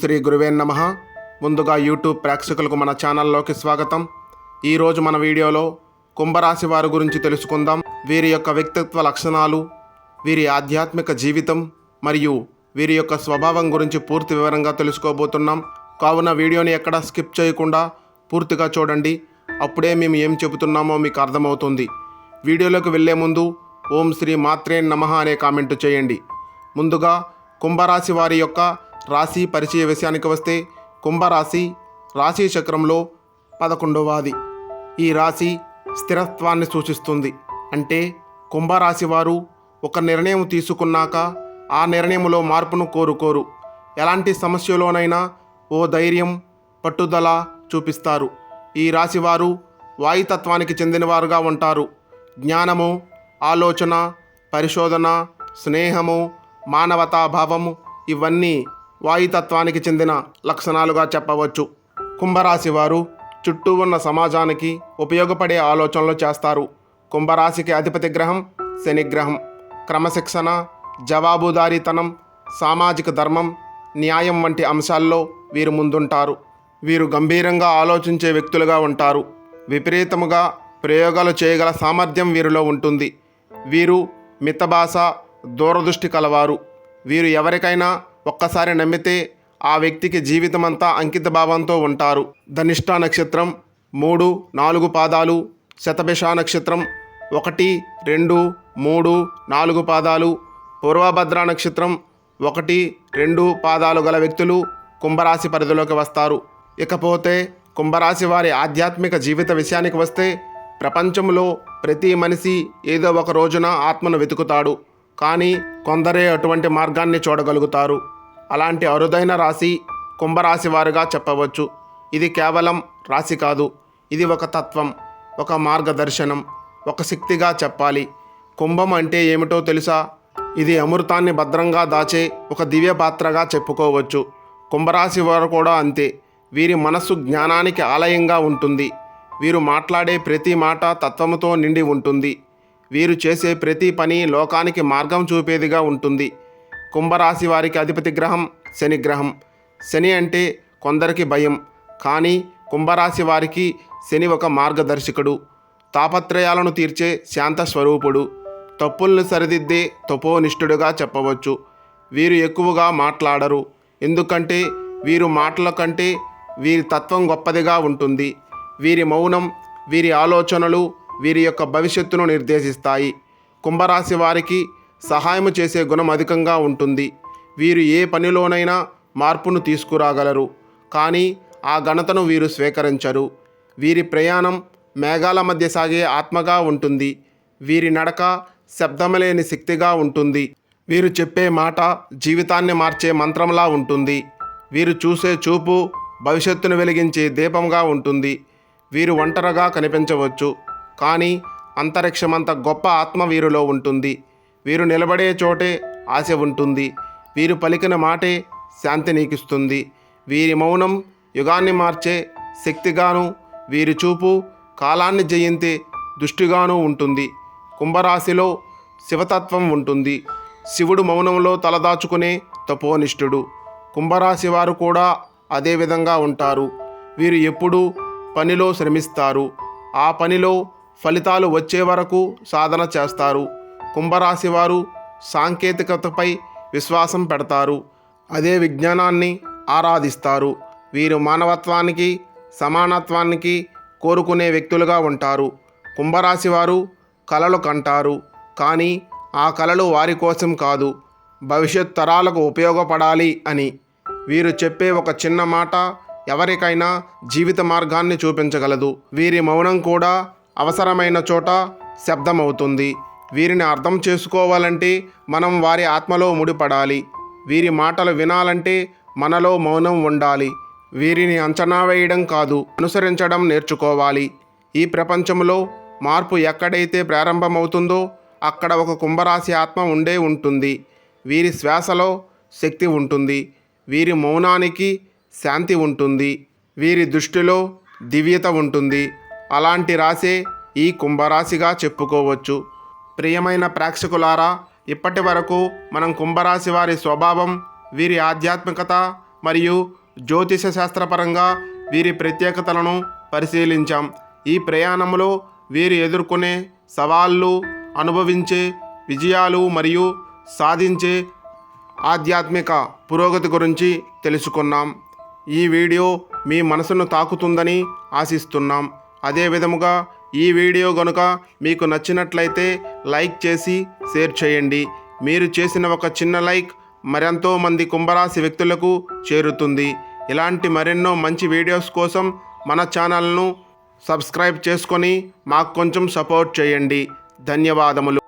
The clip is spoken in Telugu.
శ్రీ గురువే నమ. ముందుగా యూట్యూబ్ ప్రేక్షకులకు మన ఛానల్లోకి స్వాగతం. ఈరోజు మన వీడియోలో కుంభరాశి వారి గురించి తెలుసుకుందాం. వీరి యొక్క వ్యక్తిత్వ లక్షణాలు వీరి ఆధ్యాత్మిక జీవితం మరియు వీరి యొక్క స్వభావం గురించి పూర్తి వివరంగా తెలుసుకోబోతున్నాం. కావున వీడియోని ఎక్కడ స్కిప్ చేయకుండా పూర్తిగా చూడండి. అప్పుడే మేము ఏం చెబుతున్నామో మీకు అర్థమవుతుంది. వీడియోలోకి వెళ్ళే ముందు ఓం శ్రీ మాత్రే నమః అనే కామెంట్ చేయండి. ముందుగా కుంభరాశి వారి యొక్క రాశి పరిచయ విషయానికి వస్తే కుంభరాశి రాశి చక్రంలో పదకొండవది. ఈ రాశి స్థిరత్వాన్ని సూచిస్తుంది. అంటే కుంభరాశి వారు ఒక నిర్ణయం తీసుకున్నాక ఆ నిర్ణయంలో మార్పును కోరుకోరు. ఎలాంటి సమస్యలోనైనా ఓ ధైర్యం పట్టుదల చూపిస్తారు. ఈ రాశివారు వాయుతత్వానికి చెందినవారుగా ఉంటారు. జ్ఞానము ఆలోచన పరిశోధన స్నేహము మానవతాభావము ఇవన్నీ వాయుతత్వానికి చెందిన లక్షణాలుగా చెప్పవచ్చు. కుంభరాశి వారు చుట్టూ ఉన్న సమాజానికి ఉపయోగపడే ఆలోచనలు చేస్తారు. కుంభరాశికి అధిపతి గ్రహం శనిగ్రహం క్రమశిక్షణ జవాబుదారీతనం సామాజిక ధర్మం న్యాయం వంటి అంశాల్లో వీరు ముందుంటారు. వీరు గంభీరంగా ఆలోచించే వ్యక్తులుగా ఉంటారు. విపరీతముగా ప్రయోగాలు చేయగల సామర్థ్యం వీరిలో ఉంటుంది. వీరు మితభాష దూరదృష్టి కలవారు. వీరు ఎవరికైనా ఒక్కసారి నమ్మితే ఆ వ్యక్తికి జీవితమంతా అంకిత భావంతో ఉంటారు. ధనిష్ట నక్షత్రం మూడు నాలుగు పాదాలు శతభిష నక్షత్రం ఒకటి రెండు మూడు నాలుగు పాదాలు పూర్వభద్ర నక్షత్రం ఒకటి రెండు పాదాలు గల వ్యక్తులు కుంభరాశి పరిధిలోకి వస్తారు. ఇకపోతే కుంభరాశి వారి ఆధ్యాత్మిక జీవిత విషయానికి వస్తే ప్రపంచంలో ప్రతి మనిషి ఏదో ఒక రోజున ఆత్మను వెతుకుతాడు. కానీ కొందరే అటువంటి మార్గాన్ని చూడగలుగుతారు. అలాంటి అరుదైన రాశి కుంభరాశి వారుగా చెప్పవచ్చు. ఇది కేవలం రాశి కాదు. ఇది ఒక తత్వం ఒక మార్గదర్శనం ఒక శక్తిగా చెప్పాలి. కుంభం అంటే ఏమిటో తెలుసా? ఇది అమృతాన్ని భద్రంగా దాచే ఒక దివ్య పాత్రగా చెప్పుకోవచ్చు. కుంభరాశి వారు కూడా అంతే. వీరి మనస్సు జ్ఞానానికి ఆలయంగా ఉంటుంది. వీరు మాట్లాడే ప్రతి మాట తత్వముతో నిండి ఉంటుంది. వీరు చేసే ప్రతి పని లోకానికి మార్గం చూపేదిగా ఉంటుంది. కుంభరాశి వారికి అధిపతి గ్రహం శని గ్రహం. శని అంటే కొందరికి భయం. కానీ కుంభరాశి వారికి శని ఒక మార్గదర్శకుడు. తాపత్రయాలను తీర్చే శాంత స్వరూపుడు. తప్పుల్ని సరిదిద్దే తపోనిష్ఠుడుగా చెప్పవచ్చు. వీరు ఎక్కువగా మాట్లాడరు. ఎందుకంటే వీరు మాటల కంటే వీరి తత్వం గొప్పదిగా ఉంటుంది. వీరి మౌనం వీరి ఆలోచనలు వీరి యొక్క భవిష్యత్తును నిర్దేశిస్తాయి. కుంభరాశి వారికి సహాయము చేసే గుణం అధికంగా ఉంటుంది. వీరు ఏ పనిలోనైనా మార్పును తీసుకురాగలరు. కానీ ఆ ఘనతను వీరు స్వీకరించరు. వీరి ప్రయాణం మేఘాల మధ్య సాగే ఆత్మగా ఉంటుంది. వీరి నడక శబ్దమలేని శక్తిగా ఉంటుంది. వీరు చెప్పే మాట జీవితాన్ని మార్చే మంత్రంలా ఉంటుంది. వీరు చూసే చూపు భవిష్యత్తును వెలిగించే దీపంగా ఉంటుంది. వీరు ఒంటరిగా కనిపించవచ్చు. కానీ అంతరిక్షమంత గొప్ప ఆత్మ వీరిలో ఉంటుంది. వీరు నిలబడే చోటే ఆశ ఉంటుంది. వీరు పలికిన మాటే శాంతి నీకిస్తుంది. వీరి మౌనం యుగాన్ని మార్చే శక్తిగాను వీరి చూపు కాలాన్ని జయించే దృష్టిగాను ఉంటుంది. కుంభరాశిలో శివతత్వం ఉంటుంది. శివుడు మౌనంలో తలదాచుకునే తపోనిష్ఠుడు. కుంభరాశి వారు కూడా అదే విధంగా ఉంటారు. వీరు ఎప్పుడూ పనిలో శ్రమిస్తారు. ఆ పనిలో ఫలితాలు వచ్చే వరకు సాధన చేస్తారు. కుంభరాశి వారు సాంకేతికతపై విశ్వాసం పెడతారు. అదే విజ్ఞానాన్ని ఆరాధిస్తారు. వీరు మానవత్వానికి సమానత్వానికి కోరుకునే వ్యక్తులుగా ఉంటారు. కుంభరాశి వారు కలలు కంటారు. కానీ ఆ కలలు వారి కోసం కాదు భవిష్యత్ తరాలకు ఉపయోగపడాలి అని. వీరు చెప్పే ఒక చిన్న మాట ఎవరికైనా జీవిత మార్గాన్ని చూపించగలదు. వీరి మౌనం కూడా అవసరమైన చోట శబ్దమవుతుంది. వీరిని అర్థం చేసుకోవాలంటే మనం వారి ఆత్మలో ముడిపడాలి. వీరి మాటలు వినాలంటే మనలో మౌనం ఉండాలి. వీరిని అంచనా వేయడం కాదు అనుసరించడం నేర్చుకోవాలి. ఈ ప్రపంచంలో మార్పు ఎక్కడైతే ప్రారంభమవుతుందో అక్కడ ఒక కుంభరాశి ఆత్మ ఉండే ఉంటుంది. వీరి శ్వాసలో శక్తి ఉంటుంది. వీరి మౌనానికి శాంతి ఉంటుంది. వీరి దృష్టిలో దివ్యత ఉంటుంది. అలాంటి రాసే ఈ కుంభరాశిగా చెప్పుకోవచ్చు. ప్రియమైన ప్రేక్షకులారా ఇప్పటి వరకు మనం కుంభరాశి వారి స్వభావం వీరి ఆధ్యాత్మికత మరియు జ్యోతిష శాస్త్రపరంగా వీరి ప్రత్యేకతలను పరిశీలించాం. ఈ ప్రయాణంలో వీరు ఎదుర్కొనే సవాళ్ళు అనుభవించే విజయాలు మరియు సాధించే ఆధ్యాత్మిక పురోగతి గురించి తెలుసుకున్నాం. ఈ వీడియో మీ మనసును తాకుతుందని ఆశిస్తున్నాం. అదే విధముగా ఈ వీడియో గనుక మీకు నచ్చినట్లయితే లైక్ చేసి షేర్ చేయండి. మీరు చేసిన ఒక చిన్న లైక్ మరెంతో మంది కుంభరాశి వ్యక్తులకు చేరుతుంది. ఇలాంటి మరెన్నో మంచి వీడియోస్ కోసం మన ఛానల్ను సబ్స్క్రైబ్ చేసుకొని మాకు కొంచెం సపోర్ట్ చేయండి. ధన్యవాదములు.